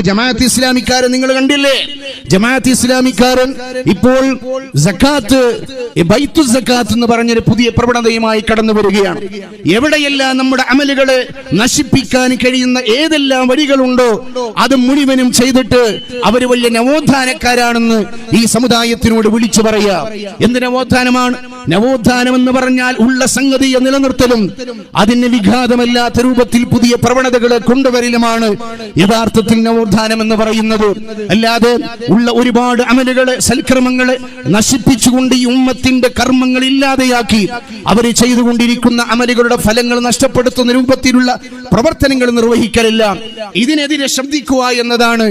ജമാഅത്ത് ഇസ്ലാമിക്കാരൻ നിങ്ങൾ കണ്ടില്ലേ? ജമാഅത്ത് ഇസ്ലാമിക്കാരൻ ഇപ്പോൾ സക്കാത്ത് ബൈത്തു സക്കാത്ത് എന്ന് പറഞ്ഞൊരു പുതിയ പ്രവണതയുമായി കടന്നു വരികയാണ്. എവിടെയെല്ലാം നമ്മുടെ അമലുകളെ നശിപ്പിക്കാൻ കഴിയുന്ന ഏതെല്ലാം വഴികളുണ്ടോ അത് മുഴുവനും ചെയ്തിട്ട് അവർ വലിയ നവോത്ഥാനക്കാരാണെന്ന് ഈ സമുദായത്തിനോട് വിളിച്ചു പറയാ. എന്ത് നവോത്ഥാനമാണ്? നവോത്ഥാനം എന്ന് പറഞ്ഞാൽ ഉള്ള സംഗതിയെ നിലനിർത്തലും അതിന് വിഘാതമല്ലാത്ത രൂപത്തിൽ പുതിയ പ്രവണതകളെ കൊണ്ടുവരലുമാണ്. യഥാർത്ഥത്തിൽ നവോത്ഥാനം എന്ന് പറയുന്നത്. അല്ലാതെ ഉള്ള ഒരുപാട് അമലുകളെ സൽക്രമങ്ങളെ നശിപ്പിച്ചുകൊണ്ട് ഈ ഉമ്മത്തിന്റെ കർമ്മങ്ങൾ ഇല്ലാതെയാക്കി അവർ ചെയ്തുകൊണ്ടിരിക്കുന്ന അമലുകളുടെ ഫലങ്ങൾ നഷ്ടപ്പെടുത്തുന്ന രൂപത്തിലുള്ള പ്രവർത്തനങ്ങൾ നിർവഹിക്കലില്ല. ഇതിനെതിരെ ശ്രദ്ധിക്കുക എന്നതാണ്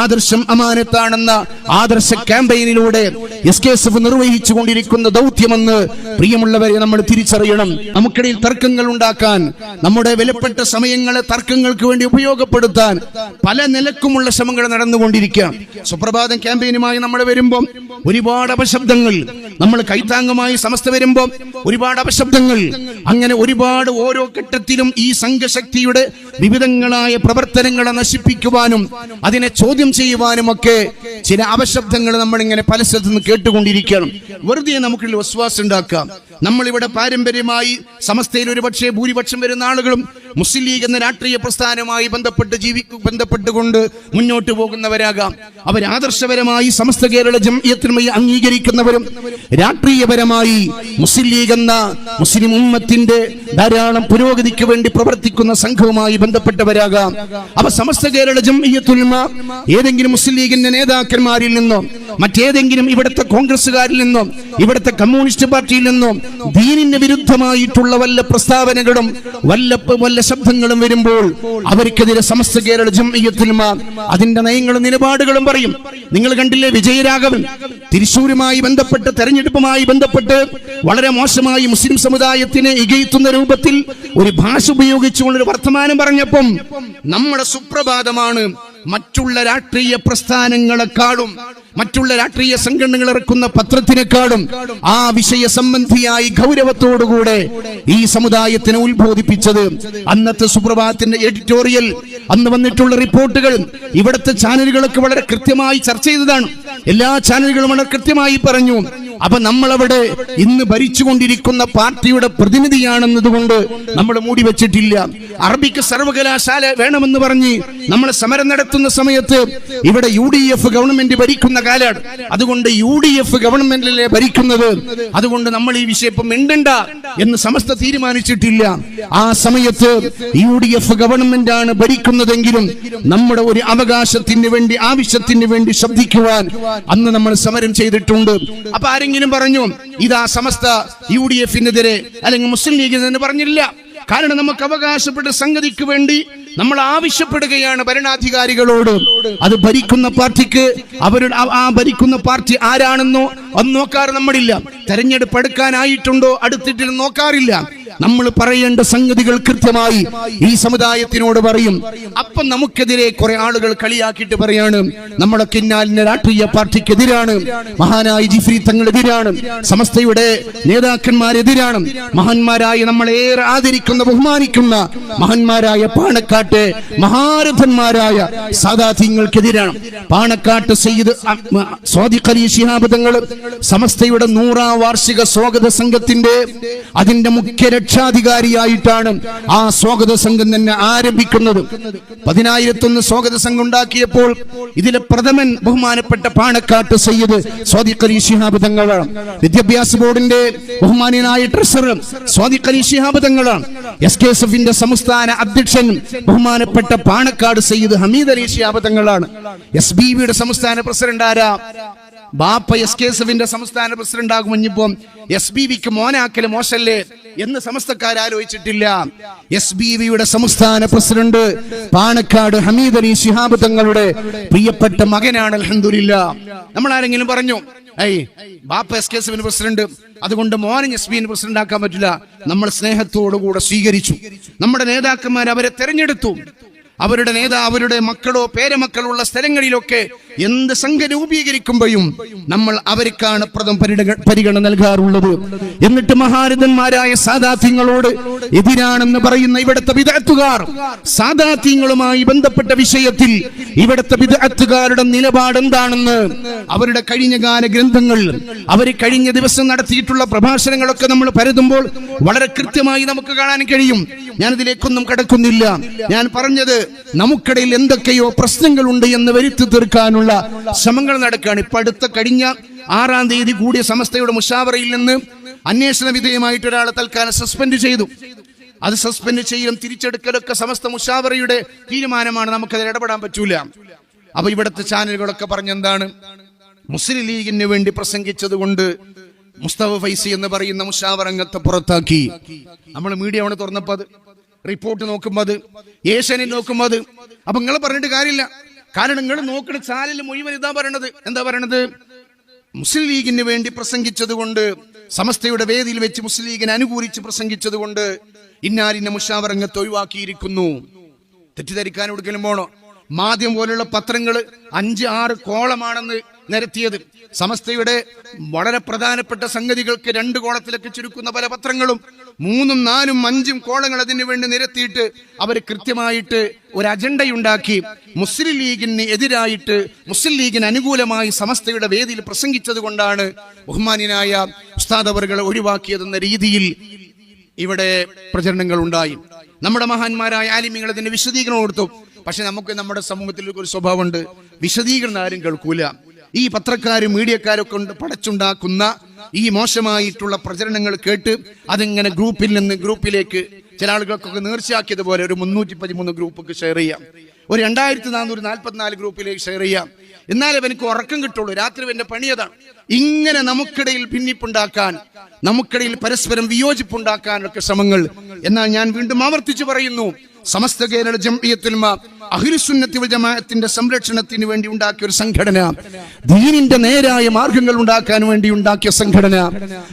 ആദർശം അമാനത്താണെന്ന ആദർശ ക്യാമ്പയിനിലൂടെ എസ് കെ എസ് എഫ് നിർവഹിച്ചു കൊണ്ടിരിക്കുന്ന ദൗത്യമെന്ന് പ്രിയമുള്ളവരെ നമ്മൾ തിരിച്ചറിയണം. നമുക്കിടയിൽ തർക്കങ്ങൾ ഉണ്ടാക്കാൻ നമ്മുടെ വിലപ്പെട്ട സമയങ്ങളെ തർക്കങ്ങൾക്ക് വേണ്ടി ഉപയോഗപ്പെടുത്താൻ പല നിലക്കുമുള്ള ശ്രമങ്ങൾ നടന്നുകൊണ്ടിരിക്കുക സുപ്രഭാതം ക്യാമ്പയിനുമായി നമ്മൾ വരുമ്പോൾ ഒരുപാട് അപശബ്ദങ്ങൾ നമ്മൾ കൈത്താങ്ങുമായി സമസ്ത വരുമ്പോൾ ഒരുപാട് അപശബ്ദങ്ങൾ. അങ്ങനെ ഒരുപാട് ഓരോ ഘട്ടത്തിലും ഈ സംഘശക്തിയുടെ വിവിധങ്ങളായ പ്രവർത്തനങ്ങളെ നശിപ്പിക്കുവാനും അതിനെ ചോദ്യം ചെയ്യുവാനും ഒക്കെ ചില അപശബ്ദങ്ങൾ നമ്മൾ ഇങ്ങനെ പല സ്ഥലത്തുനിന്ന് കേട്ടുകൊണ്ടിരിക്കണം വെറുതെ നമുക്കുള്ള വിശ്വാസം ഉണ്ടാക്കാം. നമ്മളിവിടെ പാരമ്പര്യമായി സമസ്തയിൽ ഒരു പക്ഷേ ഭൂരിപക്ഷം വരുന്ന ആളുകളും മുസ്ലിം ലീഗ് എന്ന രാഷ്ട്രീയ പ്രസ്ഥാനവുമായി ബന്ധപ്പെട്ട് ജീവിക്കു ബന്ധപ്പെട്ടുകൊണ്ട് മുന്നോട്ട് പോകുന്നവരാകാം. അവർ ആദർശപരമായി സമസ്ത കേരള ജംഇയ്യത്തിനുമായി അംഗീകരിക്കുന്നവരും രാഷ്ട്രീയപരമായി മുസ്ലിം ലീഗ് എന്ന മുസ്ലിം ഉമ്മത്തിന്റെ ധാരാളം പുരോഗതിക്ക് വേണ്ടി പ്രവർത്തിക്കുന്ന സംഘവുമായി ബന്ധപ്പെട്ടവരാകാം. അവ സമസ്ത കേരള ജംഇയത്തുൽമ ഏതെങ്കിലും മുസ്ലിം ലീഗിന്റെ നേതാക്കന്മാരിൽ നിന്നോ മറ്റേതെങ്കിലും ഇവിടുത്തെ കോൺഗ്രസ്സുകാരിൽ നിന്നും ഇവിടുത്തെ കമ്മ്യൂണിസ്റ്റ് പാർട്ടിയിൽ നിന്നും ദീനിന് വിരുദ്ധമായിട്ടുള്ള വല്ല പ്രസ്താവനകളും വല്ല വല്ല ശബ്ദങ്ങളും വരുമ്പോൾ അവർക്കെതിരെ സമസ്ത കേരള ജംഇയ്യത്തുൽമ അതിന്റെ നയങ്ങളും നിലപാടുകളും പറയും. നിങ്ങൾ കണ്ടില്ലേ വിജയരാഘവൻ? തൃശ്ശൂരുമായി ബന്ധപ്പെട്ട് തെരഞ്ഞെടുപ്പുമായി ബന്ധപ്പെട്ട് വളരെ മോശമായി മുസ്ലിം സമുദായത്തിനെ ഇകയത്തുന്ന രൂപത്തിൽ ഒരു ഭാഷ ഉപയോഗിച്ചുകൊണ്ട് ഒരു വർത്തമാനം പറഞ്ഞപ്പം നമ്മുടെ സുപ്രഭാതമാണ് മറ്റുള്ള രാഷ്ട്രീയ പ്രസ്ഥാനങ്ങളെക്കാളും മറ്റുള്ള രാഷ്ട്രീയ സംഘടനകൾ ഇറക്കുന്ന പത്രത്തിനേക്കാളും ആ വിഷയ സംബന്ധിയായി ഗൗരവത്തോടുകൂടെ ഈ സമുദായത്തിനെ ഉത്ബോധിപ്പിച്ചത് അന്നത്തെ സുപ്രഭാതത്തിന്റെ എഡിറ്റോറിയൽ അന്ന് വന്നിട്ടുള്ള റിപ്പോർട്ടുകൾ ഇവിടുത്തെ ചാനലുകളൊക്കെ വളരെ കൃത്യമായി ചർച്ച ചെയ്തതാണ്. എല്ലാ ചാനലുകളും വളരെ കൃത്യമായി പറഞ്ഞു. അപ്പൊ നമ്മളവിടെ ഇന്ന് ഭരിച്ചുകൊണ്ടിരിക്കുന്ന പാർട്ടിയുടെ പ്രതിനിധിയാണെന്നതുകൊണ്ട് നമ്മൾ മൂടി വെച്ചിട്ടില്ല. അറബിക്ക് സർവകലാശാല വേണമെന്ന് പറഞ്ഞ് നമ്മൾ സമരം നടത്തുന്ന സമയത്ത് ഇവിടെ യു ഡി എഫ് ഗവൺമെന്റ് ഭരിക്കുന്ന കാലാണ് അതുകൊണ്ട് യു ഡി എഫ് ഗവൺമെന്റിലെ ഭരിക്കുന്നത് അതുകൊണ്ട് നമ്മൾ ഈ വിഷയപ്പം മിണ്ടണ്ട എന്ന് സമസ്ത തീരുമാനിച്ചിട്ടില്ല. ആ സമയത്ത് യു ഡി എഫ് ഗവൺമെന്റ് ആണ് ഭരിക്കുന്നതെങ്കിലും നമ്മുടെ ഒരു അവകാശത്തിന് വേണ്ടി ആവശ്യത്തിന് വേണ്ടി ശബ്ദിക്കുവാൻ അന്ന് നമ്മൾ സമരം ചെയ്തിട്ടുണ്ട്. അപ്പൊ ആരെങ്കിലും പറഞ്ഞു ഇതാ സമസ്ത യു ഡി എഫിനെതിരെ അല്ലെങ്കിൽ മുസ്ലിം ലീഗിനെതിരെ പറഞ്ഞില്ല. കാരണം നമുക്ക് അവകാശപ്പെട്ട സംഗതിക്ക് വേണ്ടി നമ്മൾ ആവശ്യപ്പെടുകയാണ് ഭരണാധികാരികളോട്. അത് ഭരിക്കുന്ന പാർട്ടിക്ക് അവരുടെ ആ ഭരിക്കുന്ന പാർട്ടി ആരാണെന്നോ അത് നോക്കാറ് നമ്മളില്ല. തെരഞ്ഞെടുപ്പ് എടുക്കാനായിട്ടുണ്ടോ അടുത്തിട്ട് നോക്കാറില്ല. നമ്മൾ പറയേണ്ട സംഗതികൾ കൃത്യമായി ഈ സമുദായത്തിനോട് പറയും. അപ്പൊ നമുക്കെതിരെ കുറെ ആളുകൾ കളിയാക്കിയിട്ട് പറയാണ്. നമ്മുടെ കിന്നാലിന്റെ രാഷ്ട്രീയ പാർട്ടിക്കെതിരാണ്. മഹാനായ ജിഫ്രി തങ്ങളെതിരാണ്. സമസ്തയുടെ നേതാക്കന്മാരെതിരാണ്. മഹാന്മാരായ നമ്മളേറെ ആദരിക്കുന്ന ബഹുമാനിക്കുന്ന മഹാന്മാരായ പാണക്കാട്ട് മഹാരഥന്മാരായ സാദാത്യങ്ങൾക്കെതിരാണ്. പാണക്കാട്ട് സയ്യിദ് സ്വാതി സ്വാദിഖ് അലി ശിഹാബ് തങ്ങൾ സമസ്തയുടെ നൂറാം വാർഷിക സ്വാഗത സംഘത്തിന്റെ അതിന്റെ മുഖ്യ രക്ഷാധികാരിയായിട്ടാണ് ആ സ്വാഗത സംഘം തന്നെ ആരംഭിക്കുന്നത്. പതിനായിരത്തൊന്ന് സ്വാഗത സംഘം ഉണ്ടാക്കിയപ്പോൾ ഇതിലെ പ്രഥമൻ ബഹുമാനപ്പെട്ട പാണക്കാട്ട് സയ്യിദ് സ്വാദിഖ് ശിഹാബ് വിദ്യാഭ്യാസ ബോർഡിന്റെ ബഹുമാനനായ ട്രഷറർ സ്വാദിഖ് ശിഹാബ് തങ്ങളാണ്. എസ് കെ എസ് എഫിന്റെ സംസ്ഥാന അധ്യക്ഷൻ ബഹുമാനപ്പെട്ട പാണക്കാട് സയ്യിദ് ഹമീദ് അലി ശിഹാബ് തങ്ങളാണ്. എസ് ബി വിയുടെ സംസ്ഥാന പ്രസിഡന്റ് ആരാ? ബാപ്പ എസ് കെ എസ് സംസ്ഥാന പ്രസിഡന്റ് ആകും ഇനിയിപ്പം എസ് ബി വിക്ക് മോനാക്കൽ മോശല്ലേ എന്ന് സമസ്തക്കാർ ആലോചിച്ചിട്ടില്ല. എസ് ബി വിയുടെ സംസ്ഥാന പ്രസിഡന്റ് പാണക്കാട് ഹമീദ് അലി ശിഹാബ് തങ്ങളുടെ പ്രിയപ്പെട്ട മകനാണ് അൽഹംദുലില്ല. നമ്മൾ ആരെങ്കിലും പറഞ്ഞു ഏയ് ബാപ്പ എസ് കെ എസ് പ്രസിഡന്റ് അതുകൊണ്ട് മോനെ എസ് ബിന് പ്രസിഡന്റ് ആക്കാൻ പറ്റില്ല. നമ്മൾ സ്നേഹത്തോടുകൂടെ സ്വീകരിച്ചു. നമ്മുടെ നേതാക്കന്മാർ അവരെ തെരഞ്ഞെടുത്തു. അവരുടെ നേതാ അവരുടെ മക്കളോ പേരമക്കളുള്ള സ്ഥലങ്ങളിലൊക്കെ എന്ത് സംഘ രൂപീകരിക്കുമ്പോഴും നമ്മൾ അവർക്കാണ് പ്രഥം പരിഗണന നൽകാറുള്ളത്. എന്നിട്ട് മഹാരഥന്മാരായ സാദാത്യങ്ങളോട് എതിരാണെന്ന് പറയുന്ന ഇവിടുത്തെ വിദഗ്ധുകാർ സാദാത്യങ്ങളുമായി ബന്ധപ്പെട്ട വിഷയത്തിൽ ഇവിടുത്തെ വിദഗ്ധുകാരുടെ നിലപാട് എന്താണെന്ന് അവരുടെ കഴിഞ്ഞകാല ഗ്രന്ഥങ്ങൾ അവർ കഴിഞ്ഞ ദിവസം നടത്തിയിട്ടുള്ള പ്രഭാഷണങ്ങളൊക്കെ നമ്മൾ പരതുമ്പോൾ വളരെ കൃത്യമായി നമുക്ക് കാണാൻ കഴിയും. ഞാൻ ഞാനിതിലേക്കൊന്നും കടക്കുന്നില്ല. ഞാൻ പറഞ്ഞത് നമുക്കിടയിൽ എന്തൊക്കെയോ പ്രശ്നങ്ങളുണ്ട് എന്ന് വരുത്തി തീർക്കാനുള്ള ശ്രമങ്ങൾ നടക്കുകയാണ്. ഇപ്പൊ അടുത്ത കഴിഞ്ഞ ആറാം തീയതി കൂടിയ സമസ്തയുടെ മുഷാവറയിൽ നിന്ന് അന്വേഷണ വിധേയമായിട്ട് ഒരാളെ തൽക്കാലം സസ്പെൻഡ് ചെയ്തു. അത് സസ്പെൻഡ് ചെയ്യും തിരിച്ചെടുക്കലൊക്കെ സമസ്ത മുഷാവറയുടെ തീരുമാനമാണ്. നമുക്കതിൽ ഇടപെടാൻ പറ്റൂല. അപ്പൊ ഇവിടുത്തെ ചാനലുകളൊക്കെ പറഞ്ഞെന്താണ് മുസ്ലിം ലീഗിന് വേണ്ടി പ്രസംഗിച്ചത് കൊണ്ട് മുസ്തഫ ഫൈസി എന്ന് പറയുന്ന മുഷാവറംഗത്തെ പുറത്താക്കി. നമ്മൾ മീഡിയ അവിടെ തുറന്നപ്പോ അത് റിപ്പോർട്ട് നോക്കുമ്പോൾ അത് ഏഷ്യനിൽ നോക്കുമ്പോ അത് അപ്പൊ നിങ്ങൾ പറഞ്ഞിട്ട് കാര്യമില്ല. കാരണം നിങ്ങൾ നോക്കുന്ന ചാനൽ മുഴുവൻ ഇതാ പറയണത്. എന്താ പറയണത്? മുസ്ലിം ലീഗിന് വേണ്ടി പ്രസംഗിച്ചത് കൊണ്ട് സമസ്തയുടെ വേദിയിൽ വെച്ച് മുസ്ലിം ലീഗിനെ അനുകൂലിച്ച് പ്രസംഗിച്ചത് കൊണ്ട് ഇന്നാലിന്റെ മുഷാവറംഗത്ത് ഒഴിവാക്കിയിരിക്കുന്നു. തെറ്റിദ്ധരിക്കാൻ കൊടുക്കലും പോണോ? മാധ്യം പോലുള്ള പത്രങ്ങൾ അഞ്ച് ആറ് കോളമാണെന്ന് നിരത്തിയത്. സമസ്തയുടെ വളരെ പ്രധാനപ്പെട്ട സംഗതികൾക്ക് രണ്ട് കോളത്തിലൊക്കെ ചുരുക്കുന്ന പല പത്രങ്ങളും മൂന്നും നാലും അഞ്ചും കോളങ്ങൾ അതിനു വേണ്ടി നിരത്തിയിട്ട് അവർ കൃത്യമായിട്ട് ഒരു അജണ്ടയുണ്ടാക്കി. മുസ്ലിം ലീഗിന് എതിരായിട്ട് മുസ്ലിം ലീഗിന് അനുകൂലമായി സമസ്തയുടെ വേദിയിൽ പ്രസംഗിച്ചത് കൊണ്ടാണ് ബഹുമാനിനായ ഉസ്താദ് അവറുകളെ ഒഴിവാക്കിയതെന്ന രീതിയിൽ ഇവിടെ പ്രചരണങ്ങൾ ഉണ്ടായി. നമ്മുടെ മഹാന്മാരായ ആലിമികൾ അതിന്റെ വിശദീകരണം കൊടുത്തു. പക്ഷെ നമുക്ക് നമ്മുടെ സമൂഹത്തിൽ ഒരു സ്വഭാവമുണ്ട്. വിശദീകരണം ആരും കേൾക്കൂല. ഈ പത്രക്കാരും മീഡിയക്കാരൊക്കെ പടച്ചുണ്ടാക്കുന്ന ഈ മോശമായിട്ടുള്ള പ്രചരണങ്ങൾ കേട്ട് അതിങ്ങനെ ഗ്രൂപ്പിൽ നിന്ന് ഗ്രൂപ്പിലേക്ക് ചില ആളുകൾക്കൊക്കെ നേർച്ചയാക്കിയതുപോലെ ഒരു മുന്നൂറ്റി പതിമൂന്ന് ഗ്രൂപ്പൊക്കെ ഷെയർ ചെയ്യാം. ഒരു രണ്ടായിരത്തി നാനൂറ് നാൽപ്പത്തിനാല് ഗ്രൂപ്പിലേക്ക് ഷെയർ ചെയ്യാം. എന്നാലേ എനിക്ക് ഉറക്കം കിട്ടുള്ളൂ. രാത്രി എന്റെ പണിയതാണ് ഇങ്ങനെ നമുക്കിടയിൽ ഭിന്നിപ്പുണ്ടാക്കാൻ നമുക്കിടയിൽ പരസ്പരം വിയോജിപ്പുണ്ടാക്കാനൊക്കെ ശ്രമങ്ങൾ. എന്നാൽ ഞാൻ വീണ്ടും ആവർത്തിച്ചു പറയുന്നു സമസ്ത കേരള ജംഇയ്യത്തുൽമ അഖിലുസുന്നത്തി വൽ ജമാഅത്തിന്റെ സംരക്ഷണത്തിന് വേണ്ടി ഉണ്ടാക്കിയ ഒരു സംഘടന. ദീനിന്റെ നേരായ മാർഗങ്ങൾ ഉണ്ടാക്കാൻ വേണ്ടി ഉണ്ടാക്കിയ സംഘടന.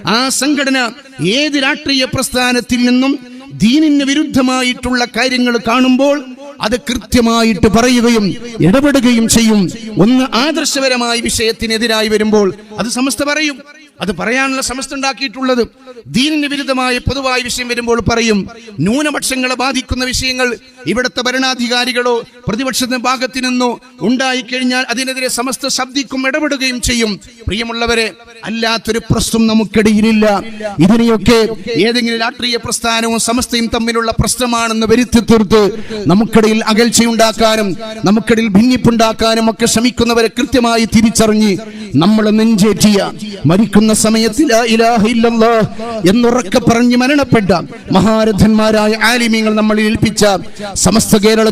ആ സംഘടന ഏത് രാഷ്ട്രീയ പ്രസ്ഥാനത്തിൽ നിന്നും ദീനിന് വിരുദ്ധമായിട്ടുള്ള കാര്യങ്ങൾ കാണുമ്പോൾ അത് കൃത്യമായിട്ട് പറയുകയും ഇടപെടുകയും ചെയ്യും. ഒന്ന് ആദർശപരമായ വിഷയത്തിനെതിരായി വരുമ്പോൾ അത് സമസ്ത പറയും. അത് പറയാനുള്ള സമസ്ത ഉണ്ടാക്കിയിട്ടുള്ളത്. ദീനിന് വിരുദ്ധമായ പൊതുവായ വിഷയം വരുമ്പോൾ പറയും ന്യൂനപക്ഷങ്ങളെ ബാധിക്കുന്ന വിഷയങ്ങൾ ഇവിടുത്തെ ഭരണാധികാരികളോ പ്രതിപക്ഷത്തിന് ഭാഗത്തു നിന്നോ ഉണ്ടായിക്കഴിഞ്ഞാൽ അതിനെതിരെ സമസ്ത ശബ്ദിക്കും ഇടപെടുകയും ചെയ്യും. പ്രിയമുള്ളവരെ അല്ലാത്തൊരു പ്രശ്നം നമുക്കിടയിലില്ല. ഇതിനെയൊക്കെ ഏതെങ്കിലും രാഷ്ട്രീയ പ്രസ്ഥാനവും സമസ്തയും തമ്മിലുള്ള പ്രശ്നമാണെന്ന് വരുത്തി തീർത്ത് നമുക്കിടയിൽ അകൽച്ചയുണ്ടാക്കാനും നമുക്കിടയിൽ ഭിന്നിപ്പുണ്ടാക്കാനും ഒക്കെ ശ്രമിക്കുന്നവരെ കൃത്യമായി തിരിച്ചറിഞ്ഞ് നമ്മൾ നെഞ്ചേറ്റിയ മരിക്കുന്ന സമയത്തിൽ എന്നുറക്കെ പറഞ്ഞ് മരണപ്പെട്ട മഹാരഥന്മാരായ ആലിമീങ്ങൾ നമ്മൾ ഏൽപ്പിച്ച സമസ്ത കേരള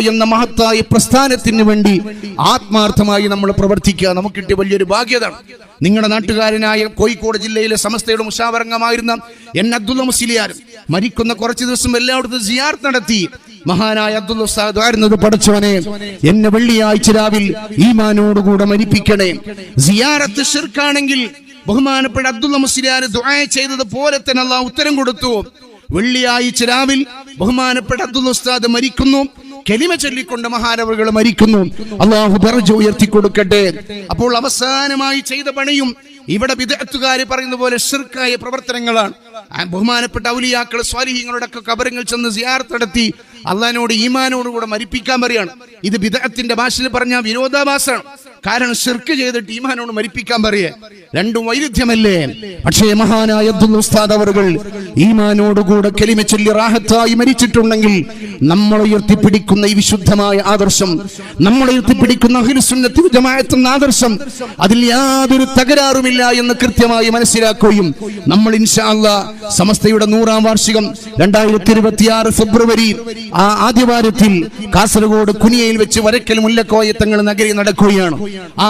എന്ന മഹത്തായ പ്രസ്ഥാനത്തിന് വേണ്ടി ആത്മാർത്ഥമായി നമ്മൾ പ്രവർത്തിക്കുക. നമുക്ക് കിട്ടിയ വലിയൊരു ഭാഗ്യതാണ്. നിങ്ങളുടെ നാട്ടുകാരനായ കോഴിക്കോട് ജില്ലയിലെ സമസ്തയുടെ മുഷാവരംഗമായിരുന്ന എൻ അബ്ദുള്ള മുസ്ലിയാർ മരിക്കുന്ന കുറച്ച് ദിവസം എല്ലായിടത്തും സിയാർത്ത് നടത്തി. മഹാനായ അബ്ദുള്ള ആയിരുന്നത് പഠിച്ചവനെ എന്നെ വെള്ളിയാഴ്ച രാവിൽ ഈമാനോടുകൂടെ മരിപ്പിക്കണേ. സിയാറത്ത് ഷിർക്കാണെങ്കിൽ ബഹുമാനപ്പെട്ട അബ്ദുള്ള മുസ്ലിയാർ ദുആ ചെയ്തത് പോലെ തന്നെ അള്ളാഹ് ഉത്തരം കൊടുത്തു. വെള്ളിയാഴ്ച രാവിൽ ബഹുമാനപ്പെട്ട അബ്ദുൽ ഉസ്താദ് മരിക്കുന്നു. കെലിമ ചൊല്ലിക്കൊണ്ട് മഹാനവറുകൾ മരിക്കുന്നു. അള്ളാഹു ദർജ ഉയർത്തി കൊടുക്കട്ടെ അപ്പോൾ അവസാനമായി ചെയ്ത പണിയും ഇവിടെ വിദഗ്ധകാര് പറയുന്ന പോലെ ഷിർക്കായ പ്രവർത്തനങ്ങളാണ്. ബഹുമാനപ്പെട്ട ഔലിയാക്കൾ സ്വാലിഹ്യങ്ങളുടെ ഒക്കെ കബരങ്ങൾ ചെന്ന് സിയാർത്ത് നടത്തി അള്ളഹാനോട് ഈമാനോടുകൂടെ മരിപ്പിക്കാൻ പറയാണ്. ഇത് വിദഗ്ധത്തിന്റെ ഭാഷയിൽ പറഞ്ഞ വിരോധാഭാസമാണ്. കാരണം ഷിർക്ക് ചെയ്തിട്ട് ഈമാനോട് മരിപ്പിക്കാൻ പറയേ. രണ്ടും വൈരുദ്ധ്യമല്ലേ? പക്ഷേ മഹാനായ ഉസ്താദ് അവറുകൾ ഈമാനോടുകൂടെ കെലിമച്ചൊല്ലി റാഹത്തായി മരിച്ചിട്ടുണ്ടെങ്കിൽ നമ്മൾ ഉയർത്തിപ്പിടിക്കുന്ന ഈ വിശുദ്ധമായ ആദർശം നമ്മൾ ഉയർത്തിപ്പിടിക്കുന്ന എന്ന ആദർശം അതിൽ യാതൊരു തകരാറുമില്ല എന്ന് കൃത്യമായി മനസ്സിലാക്കുകയും നമ്മൾ ഇൻഷാല്ല സമസ്തയുടെ നൂറാം വാർഷികം രണ്ടായിരത്തി ഇരുപത്തി ആറ് ഫെബ്രുവരി ആ ആദ്യവാരത്തിൽ കാസർഗോഡ് കുനിയയിൽ വെച്ച് വരക്കൽ മുല്ലക്കോയത്തങ്ങൾ നഗരി നടക്കുകയാണ്. ആ